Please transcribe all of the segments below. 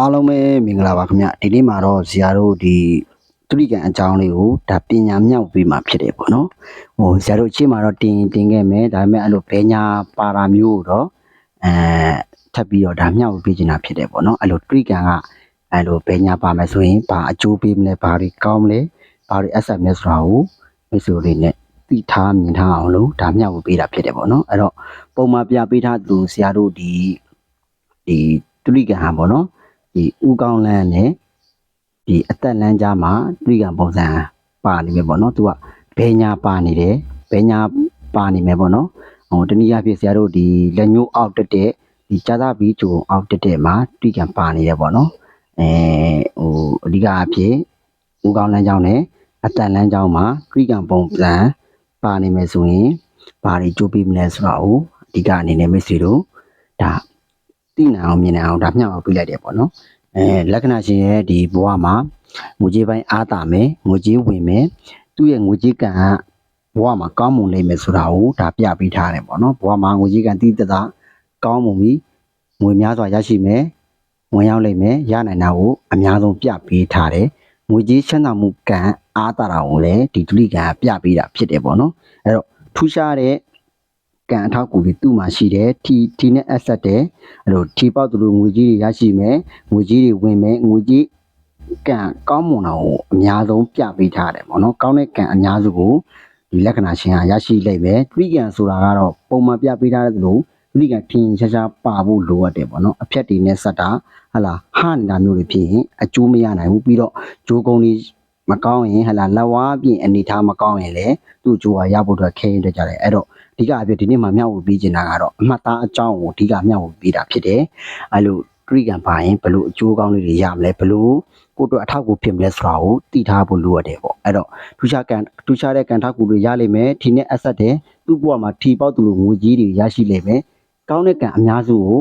အားလုံးပဲမင်္ဂလာပါခင်ဗျဒီနေ့မှာတော့ဇာတို့ဒီသူရိကန်အကြောင်းလေးကိုဒါပညာမြောက်ပေးမှာဖြစ်တယ်ပေါ့နော်ဟိုဇာတို့အချိန်မှာတော့တင်တင်ခဲ့မယ်ဒါပေမဲ့အဲ့လိုဘဲညာပါတာမျိုးကိုတော့အဲထပ်ပြီးတော့ဒါမြောက်ပေးချင်တာဖြစ်တယ်ပေါ့နော်အဲ့လိုသူရိကန်ကအဲ့လိုဘဲညာပါမယ်ဆိုရင်ဘာအကျိုးပေးမလဲဘာတွေကောင်းမလဲဘာတွေအဆက်မလဲဆိုတာကိုမိတ်ဆွေတွေနဲ့သိထားမြင်ထားအောင်လို့ဒါမြောက်ပေးတာဖြစ်တယ်ပေါ့နော်အဲ့တော့ပုံမှန်ပြပေးထားသူဇာတို့ဒီဒီသူရိကန်ဟာပေါ့နော် ဒီဥကောင်းလန်းနဲ့ဒီအသက်လန်းကြားမှာတွေ့ကံပုံစံပါနေမယ်ပေါ့နော်သူကဘဲညာပါနေတယ်ဘဲညာပါနေမယ်ပေါ့နော်ဟိုတနည်းအားဖြင့်ဆရာတို့ဒီလက်ညှိုးအောက်တက်တဲ့ဒီကြာသာဘီဂျုံအောက်တက်တဲ့မှာတွေ့ကံပါနေတယ်ပေါ့နော်အဲဟိုအဓိကအားဖြင့်ဥကောင်းလန်းကြောင်းနဲ့အသက်လန်းကြောင်းမှာတွေ့ကံပုံစံပါနေမယ်ဆိုရင်ဘာတွေကြိုးပြီးမလဲဆိုတော့အဓိကအနေနဲ့မိတ်ဆွေတို့ဒါ သိနိုင်အောင်မြင်နိုင်အောင်ဒါမျှဝေပေးလိုက်တယ်ပေါ့နော်အဲလက္ခဏာရှင်ရဲ့ဒီဘဝမှာငွေကြေးပိုင်းအားတာမယ်ငွေကြေးဝင်မယ်သူ့ရဲ့ငွေကြေးကံကဘဝမှာကောင်းမွန်လိမ့်မယ်ဆိုတာကိုဒါပြပေးထားတယ်ပေါ့နော်ဘဝမှာငွေကြေးကံတည်တသာကောင်းမွန်ပြီးငွေများစွာရရှိမယ်ဝင်ရောက်လိမ့်မယ်ရနိုင်တာကိုအများဆုံးပြပေးထားတယ်ငွေကြေးချမ်းသာမှုကံအားတာတာကိုလည်းဒီဒုလိကံကပြပေးတာဖြစ်တယ်ပေါ့နော်အဲ့တော့ထူးခြားတဲ့ ကံအထောက်အကူတွေသူ့မှာရှိတယ်ထီထီနဲ့အဆက်တယ်အဲ့လိုထီပေါက်သူလိုငွေကြေးတွေရရှိမယ်ငွေကြီးတွေဝင်မယ်ငွေကြီးကံကောင်းမွန်တာကိုအများဆုံးပြပေးထားတယ်ပေါ့နော်ကောင်းတဲ့ကံအများစုကိုဒီလက္ခဏာရှင်ကရရှိလိမ့်မယ်သတိကံဆိုတာကတော့ပုံမှန်ပြပေးထားတဲ့လိုသတိကံထင်ရှားရှားပါဖို့လိုအပ်တယ်ပေါ့နော်အဖြတ်တွေနဲ့ဆက်တာဟလာဟနေတာမျိုးတွေဖြစ်ရင်အကျိုးမရနိုင်ဘူးပြီးတော့ဂျိုးကုန်းတွေ မကောင်းရင်ဟလာလက်ဝါးပြင်အနေထားမကောင်းရင်လည်းသူ့ဂျိုးကရဖို့အတွက်ခဲရင်တက်ကြတယ်အဲ့တော့အဓိကအဖြစ်ဒီနေ့မှမျှဝေပေးချင်တာကတော့အမှတ်သားအကြောင်းကိုအဓိကမျှဝေပေးတာဖြစ်တယ်အဲ့လိုခရီးကံပါရင်ဘယ်လိုအကျိုးကောင်းလေးတွေရမလဲဘယ်လိုကိုယ့်အတွက်အထောက်အကူဖြစ်မလဲဆိုတာကိုသိထားဖို့လိုရတယ်ပေါ့အဲ့တော့ထူးခြားကံထူးခြားတဲ့ကံထောက်ကူတွေရလိမ့်မယ်ဒီနဲ့အဆက်တဲ့သူ့ဘဝမှာထီပေါက်သူလိုငွေကြီးတွေရရှိလိမ့်မယ်ကောင်းတဲ့ကံအများစုကို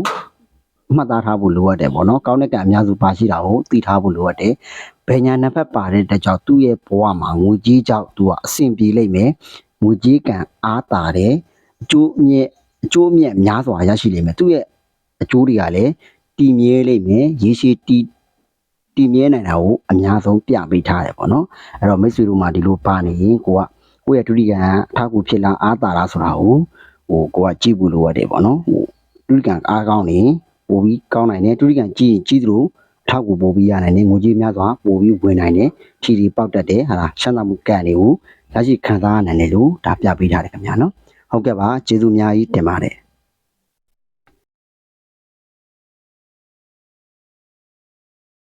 မှတ်သားထားဖို့လိုရတယ်ပေါ့နော်ကောင်းတဲ့ကံအများစုပါရှိတာကိုသိထားဖို့လိုရတယ်ဘယ်ညာနှစ်ဖက်ပါတဲ့တကြောင်သူ့ရဲ့ဘဝမှာငွေကြီးကြောင့်သူကအဆင်ပြေလိမ့်မယ်ငွေကြီးကံအားတာတယ်အကျိုးအမြတ်အကျိုးအမြတ်များစွာရရှိလိမ့်မယ်သူ့ရဲ့အကျိုးတွေကလည်းတည်မြဲလိမ့်မယ်ရေရှည်တည်တည်မြဲနိုင်တာကိုအများဆုံးပြပေးထားတယ်ပေါ့နော်အဲ့တော့မိတ်ဆွေတို့မှဒီလိုပါနေရင်ကိုကကိုယ့်ရဲ့ဒုတိယအထောက်အကူဖြစ်လာအားတာလားဆိုတာကိုဟိုကိုကကြည့်ဖို့လိုရတယ်ပေါ့နော်ဟိုဒုတိယအားကောင်းနေ ပို့ပြီးကောင်းနိုင်တယ်ဒုတိယကြည့်ရင်ကြည့်သလိုအထောက်အကူပို့ပြီးရနိုင်တယ်ငွေကြေးများစွာပို့ပြီးဝင်နိုင်တယ်ဖြီတီပေါက်တတ်တယ်ဟာလားချမ်းသာမှုကံတွေကိုရရှိခံစားရနိုင်တယ်လို့ဒါပြပေးထားတယ်ခင်ဗျာနော်ဟုတ်ကဲ့ပါကျေးဇူးအများကြီးတင်ပါတယ်